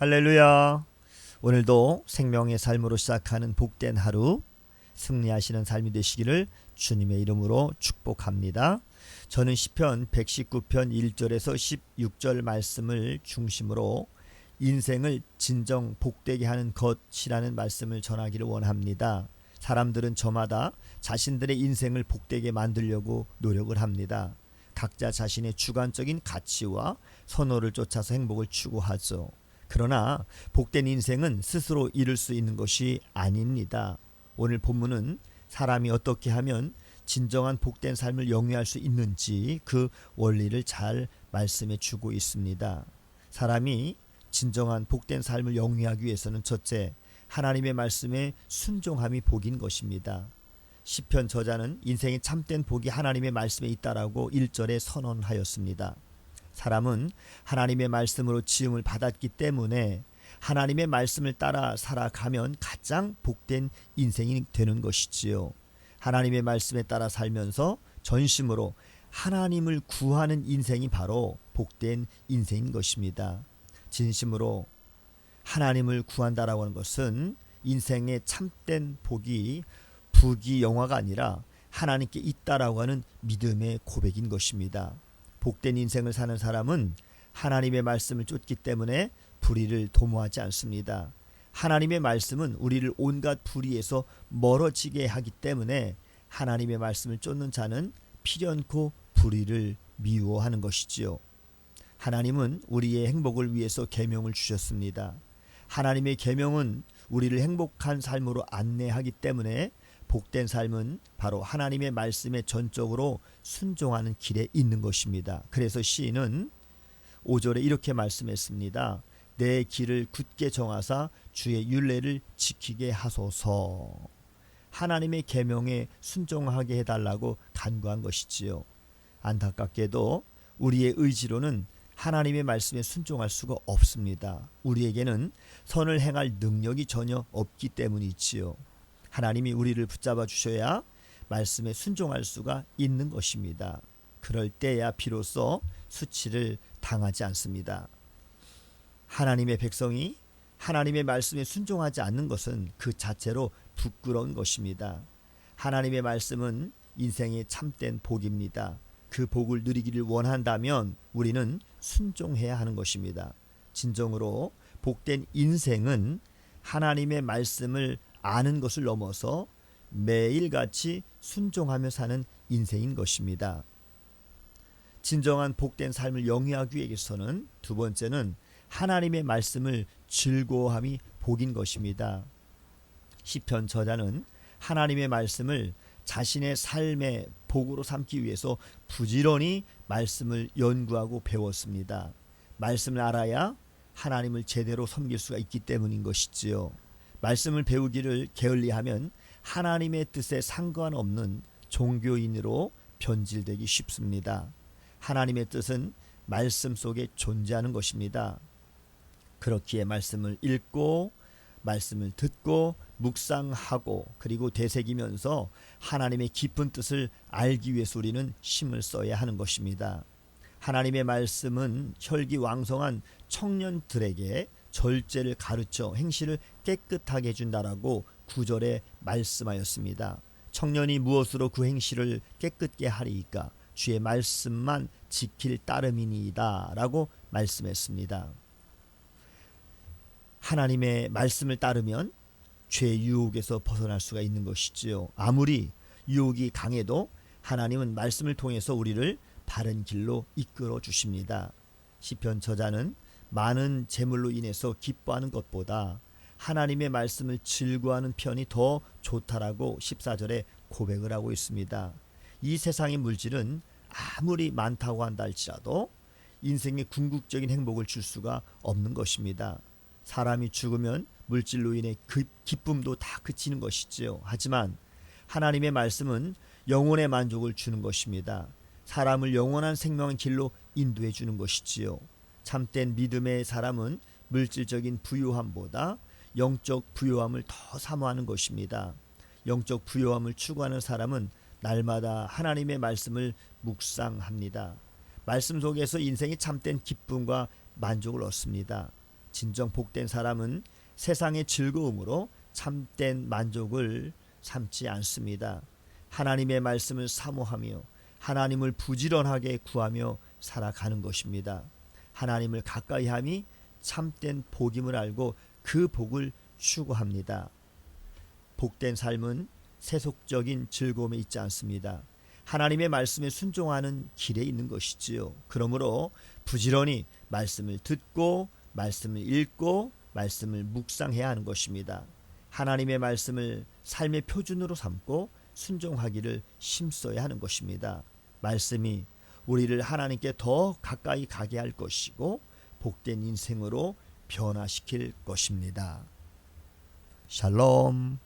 할렐루야. 오늘도 생명의 삶으로 시작하는 복된 하루 승리하시는 삶이 되시기를 주님의 이름으로 축복합니다. 저는 시편 119편 1절에서 16절 말씀을 중심으로 인생을 진정 복되게 하는 것이라는 말씀을 전하기를 원합니다. 사람들은 저마다 자신들의 인생을 복되게 만들려고 노력을 합니다. 각자 자신의 주관적인 가치와 선호를 쫓아서 행복을 추구하죠. 그러나 복된 인생은 스스로 이룰 수 있는 것이 아닙니다. 오늘 본문은 사람이 어떻게 하면 진정한 복된 삶을 영위할 수 있는지 그 원리를 잘 말씀해 주고 있습니다. 사람이 진정한 복된 삶을 영위하기 위해서는 첫째, 하나님의 말씀에 순종함이 복인 것입니다. 시편 저자는 인생의 참된 복이 하나님의 말씀에 있다라고 1절에 선언하였습니다. 사람은 하나님의 말씀으로 지음을 받았기 때문에 하나님의 말씀을 따라 살아가면 가장 복된 인생이 되는 것이지요. 하나님의 말씀에 따라 살면서 전심으로 하나님을 구하는 인생이 바로 복된 인생인 것입니다. 진심으로 하나님을 구한다라고 하는 것은 인생의 참된 복이 부귀 영화가 아니라 하나님께 있다라고 하는 믿음의 고백인 것입니다. 복된 인생을 사는 사람은 하나님의 말씀을 쫓기 때문에 불의를 도모하지 않습니다. 하나님의 말씀은 우리를 온갖 불의에서 멀어지게 하기 때문에 하나님의 말씀을 쫓는 자는 필연코 불의를 미워하는 것이지요. 하나님은 우리의 행복을 위해서 계명을 주셨습니다. 하나님의 계명은 우리를 행복한 삶으로 안내하기 때문에 복된 삶은 바로 하나님의 말씀에 전적으로 순종하는 길에 있는 것입니다. 그래서 시인은 5절에 이렇게 말씀했습니다. 내 길을 굳게 정하사 주의 윤례를 지키게 하소서. 하나님의 계명에 순종하게 해달라고 간구한 것이지요. 안타깝게도 우리의 의지로는 하나님의 말씀에 순종할 수가 없습니다. 우리에게는 선을 행할 능력이 전혀 없기 때문이지요. 하나님이 우리를 붙잡아 주셔야 말씀에 순종할 수가 있는 것입니다. 그럴 때야 비로소 수치를 당하지 않습니다. 하나님의 백성이 하나님의 말씀에 순종하지 않는 것은 그 자체로 부끄러운 것입니다. 하나님의 말씀은 인생의 참된 복입니다. 그 복을 누리기를 원한다면 우리는 순종해야 하는 것입니다. 진정으로 복된 인생은 하나님의 말씀을 아는 것을 넘어서 매일같이 순종하며 사는 인생인 것입니다. 진정한 복된 삶을 영위하기 위해서는 두 번째는 하나님의 말씀을 즐거워함이 복인 것입니다. 시편 저자는 하나님의 말씀을 자신의 삶의 복으로 삼기 위해서 부지런히 말씀을 연구하고 배웠습니다. 말씀을 알아야 하나님을 제대로 섬길 수가 있기 때문인 것이지요. 말씀을 배우기를 게을리하면 하나님의 뜻에 상관없는 종교인으로 변질되기 쉽습니다. 하나님의 뜻은 말씀 속에 존재하는 것입니다. 그렇기에 말씀을 읽고 말씀을 듣고 묵상하고 그리고 되새기면서 하나님의 깊은 뜻을 알기 위해서 우리는 힘을 써야 하는 것입니다. 하나님의 말씀은 혈기왕성한 청년들에게 절제를 가르쳐 행실을 깨끗하게 해준다라고 구절에 말씀하였습니다. 청년이 무엇으로 그 행실을 깨끗게 하리이까 주의 말씀만 지킬 따름이니이다라고 말씀했습니다. 하나님의 말씀을 따르면 죄 유혹에서 벗어날 수가 있는 것이지요. 아무리 유혹이 강해도 하나님은 말씀을 통해서 우리를 바른 길로 이끌어 주십니다. 시편 저자는 많은 재물로 인해서 기뻐하는 것보다 하나님의 말씀을 즐거워하는 편이 더 좋다라고 14절에 고백을 하고 있습니다. 이 세상의 물질은 아무리 많다고 한다 할지라도 인생의 궁극적인 행복을 줄 수가 없는 것입니다. 사람이 죽으면 물질로 인해 그 기쁨도 다 그치는 것이지요. 하지만 하나님의 말씀은 영혼의 만족을 주는 것입니다. 사람을 영원한 생명의 길로 인도해 주는 것이지요. 참된 믿음의 사람은 물질적인 부유함보다 영적 부유함을 더 사모하는 것입니다. 영적 부유함을 추구하는 사람은 날마다 하나님의 말씀을 묵상합니다. 말씀 속에서 인생의 참된 기쁨과 만족을 얻습니다. 진정 복된 사람은 세상의 즐거움으로 참된 만족을 삼지 않습니다. 하나님의 말씀을 사모하며 하나님을 부지런하게 구하며 살아가는 것입니다. 하나님을 가까이 함이 참된 복임을 알고 그 복을 추구합니다. 복된 삶은 세속적인 즐거움에 있지 않습니다. 하나님의 말씀에 순종하는 길에 있는 것이지요. 그러므로 부지런히 말씀을 듣고 말씀을 읽고 말씀을 묵상해야 하는 것입니다. 하나님의 말씀을 삶의 표준으로 삼고 순종하기를 힘써야 하는 것입니다. 말씀이 우리를 하나님께 더 가까이 가게 할 것이고 복된 인생으로 변화시킬 것입니다. 샬롬.